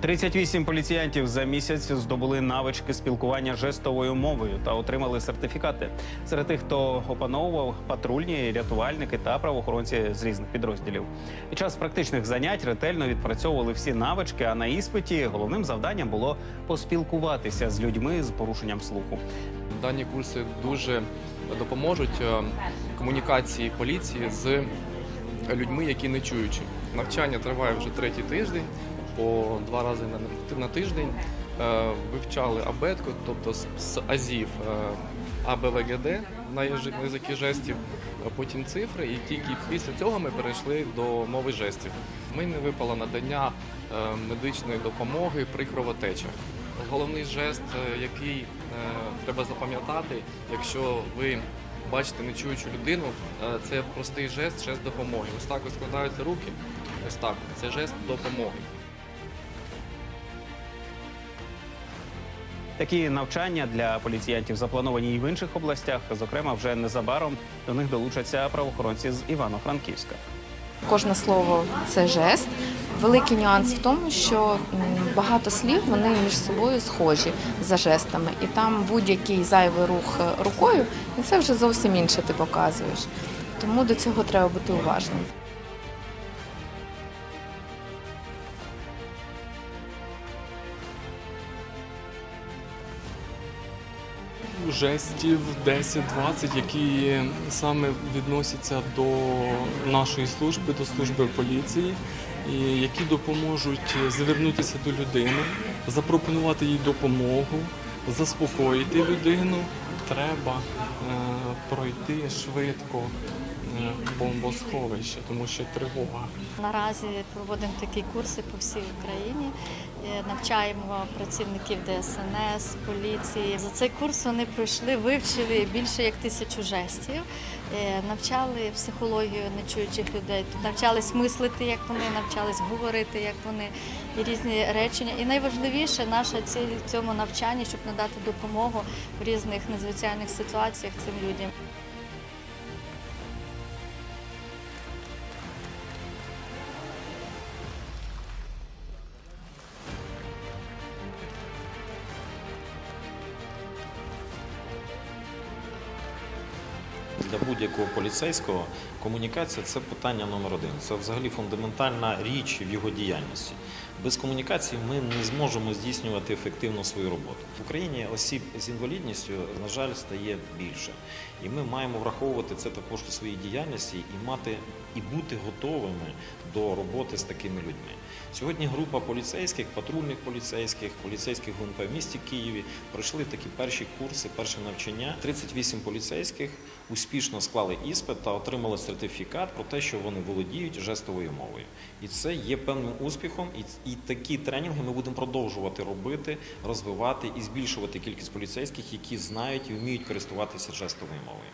38 поліціянтів за місяць здобули навички спілкування жестовою мовою та отримали сертифікати. Серед тих, хто опановував патрульні, рятувальники та правоохоронці з різних підрозділів. Під час практичних занять ретельно відпрацьовували всі навички. А на іспиті головним завданням було поспілкуватися з людьми з порушенням слуху. Дані курси дуже допоможуть е, комунікації поліції з людьми, які не чуючі. Навчання триває вже третій тиждень, по два рази на, тиждень. Е, Вивчали абетку, тобто з, азів е, АБВГД на язи- язики жестів, потім цифри, і тільки після цього ми перейшли до мови жестів. Мені випало надання е, медичної допомоги при кровотечах. Головний жест, який треба запам'ятати, якщо ви бачите нечуючу людину, це простий жест, жест допомоги. Ось так ось складаються руки. Ось так. Це жест допомоги. Такі навчання для поліціянтів заплановані і в інших областях. Зокрема, вже незабаром до них долучаться правоохоронці з Івано-Франківська. Кожне слово це жест. Великий нюанс в тому, що багато слів вони між собою схожі за жестами, і там будь-який зайвий рух е, рукою, і це вже зовсім інше ти показуєш. Тому до цього треба бути уважним. Жестів 10-20, які саме відносяться до нашої служби, до служби поліції, і які допоможуть звернутися до людини, запропонувати їй допомогу, заспокоїти людину. Треба е, пройти швидко бомбосховище, тому що тривога. Наразі проводимо такі курси по всій Україні. Е, Навчаємо працівників ДСНС, поліції. За цей курс вони пройшли, вивчили більше як тисячу жестів, Е, навчали психологію нечуючих людей, навчались мислити, як вони, навчались говорити, як вони і різні речення. І найважливіше наша ціль в цьому навчанні, щоб надати допомогу в різних надзвичайних ситуаціях цим людям. Для будь-якого поліцейського комунікація це питання номер один. Це взагалі фундаментальна річ в його діяльності. Без комунікації ми не зможемо здійснювати ефективно свою роботу. В Україні осіб з інвалідністю, на жаль, стає більше. І ми маємо враховувати це також у своїй діяльності і мати і бути готовими до роботи з такими людьми. Сьогодні група поліцейських, патрульних поліцейських, поліцейських ГУНП в місті Києві пройшли такі перші курси, перші навчання. 38 поліцейських успішно склали іспит та отримали сертифікат про те, що вони володіють жестовою мовою. І це є певним успіхом. І такі тренінги ми будемо продовжувати робити, розвивати і збільшувати кількість поліцейських, які знають і вміють користуватися жестовою мовою.